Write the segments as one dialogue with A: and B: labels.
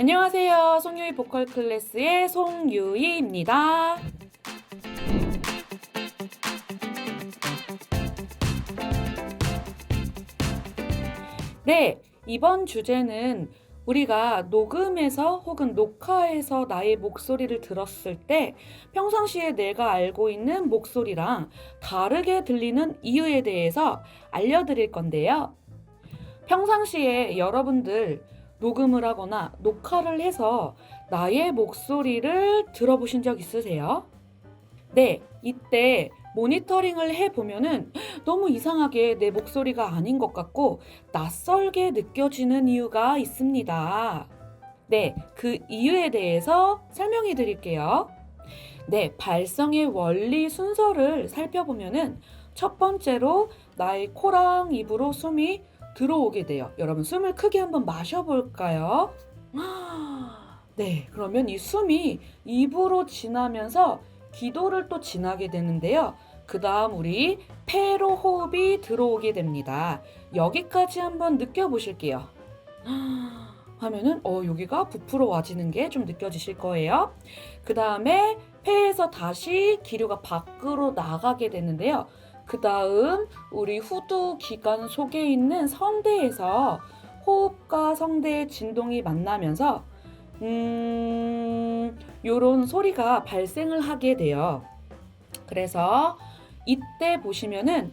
A: 안녕하세요. 송유희 보컬 클래스의 송유희입니다. 네, 이번 주제는 우리가 녹음해서 혹은 녹화해서 나의 목소리를 들었을 때 평상시에 내가 알고 있는 목소리랑 다르게 들리는 이유에 대해서 알려드릴 건데요. 평상시에 여러분들 녹음을 하거나 녹화를 해서 나의 목소리를 들어보신 적 있으세요? 네, 이때 모니터링을 해보면은 너무 이상하게 내 목소리가 아닌 것 같고 낯설게 느껴지는 이유가 있습니다. 네, 그 이유에 대해서 설명해 드릴게요. 네, 발성의 원리 순서를 살펴보면은 첫 번째로 나의 코랑 입으로 숨이 들어오게 돼요. 여러분 숨을 크게 한번 마셔볼까요? 네, 그러면 이 숨이 입으로 지나면서 기도를 또 지나게 되는데요. 그 다음 우리 폐로 호흡이 들어오게 됩니다. 여기까지 한번 느껴보실게요. 하면은 어 여기가 부풀어 와지는 게 좀 느껴지실 거예요. 그 다음에 폐에서 다시 기류가 밖으로 나가게 되는데요. 그 다음 우리 후두 기관 속에 있는 성대에서 호흡과 성대의 진동이 만나면서 음 요런 소리가 발생을 하게 돼요. 그래서 이때 보시면은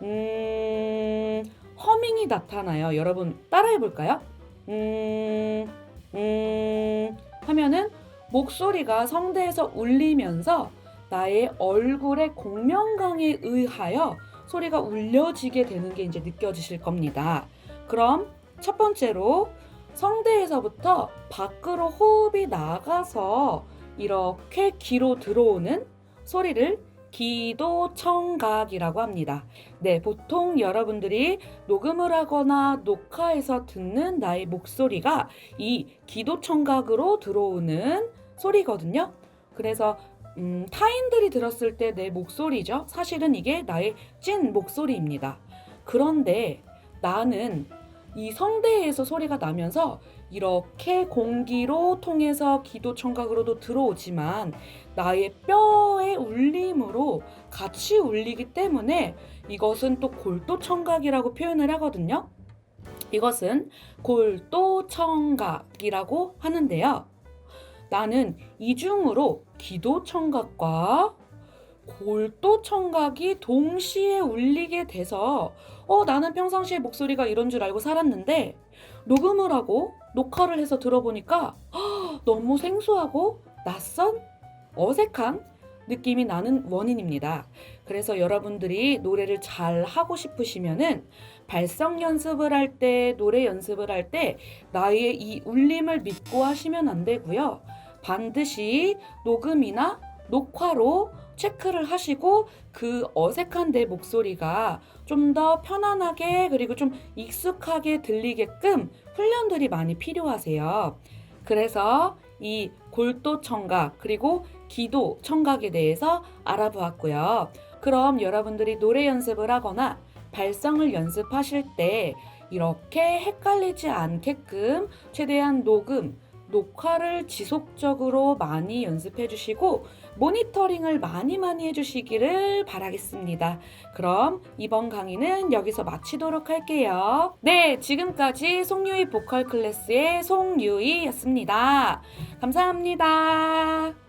A: 음 허밍이 나타나요. 여러분 따라해 볼까요? 음, 음 하면은 목소리가 성대에서 울리면서 나의 얼굴의 공명강에 의하여 소리가 울려지게 되는 게 이제 느껴지실 겁니다. 그럼 첫 번째로 성대에서부터 밖으로 호흡이 나가서 이렇게 귀로 들어오는 소리를 기도 청각이라고 합니다. 네, 보통 여러분들이 녹음을 하거나 녹화해서 듣는 나의 목소리가 이 기도 청각으로 들어오는 소리거든요. 그래서 음, 타인들이 들었을 때 내 목소리죠. 사실은 이게 나의 찐 목소리입니다. 그런데 나는 이 성대에서 소리가 나면서 이렇게 공기로 통해서 기도 청각으로도 들어오지만 나의 뼈의 울림으로 같이 울리기 때문에 이것은 또 골도 청각이라고 표현을 하거든요. 이것은 골도 청각이라고 하는데요. 나는 이중으로 기도 청각과 골도 청각이 동시에 울리게 돼서 어 나는 평상시에 목소리가 이런 줄 알고 살았는데 녹음을 하고 녹화를 해서 들어보니까 헉, 너무 생소하고 낯선 어색한 느낌이 나는 원인입니다. 그래서 여러분들이 노래를 잘 하고 싶으시면은 발성 연습을 할 때, 노래 연습을 할 때 나의 이 울림을 믿고 하시면 안 되고요. 반드시 녹음이나 녹화로 체크를 하시고 그 어색한 내 목소리가 좀 더 편안하게 그리고 좀 익숙하게 들리게끔 훈련들이 많이 필요하세요. 그래서 이 골도 청각 그리고 기도 청각에 대해서 알아보았고요. 그럼 여러분들이 노래 연습을 하거나 발성을 연습하실 때 이렇게 헷갈리지 않게끔 최대한 녹음, 녹화를 지속적으로 많이 연습해 주시고 모니터링을 많이 많이 해 주시기를 바라겠습니다. 그럼 이번 강의는 여기서 마치도록 할게요. 네, 지금까지 송유희 보컬 클래스의 송유희였습니다. 감사합니다.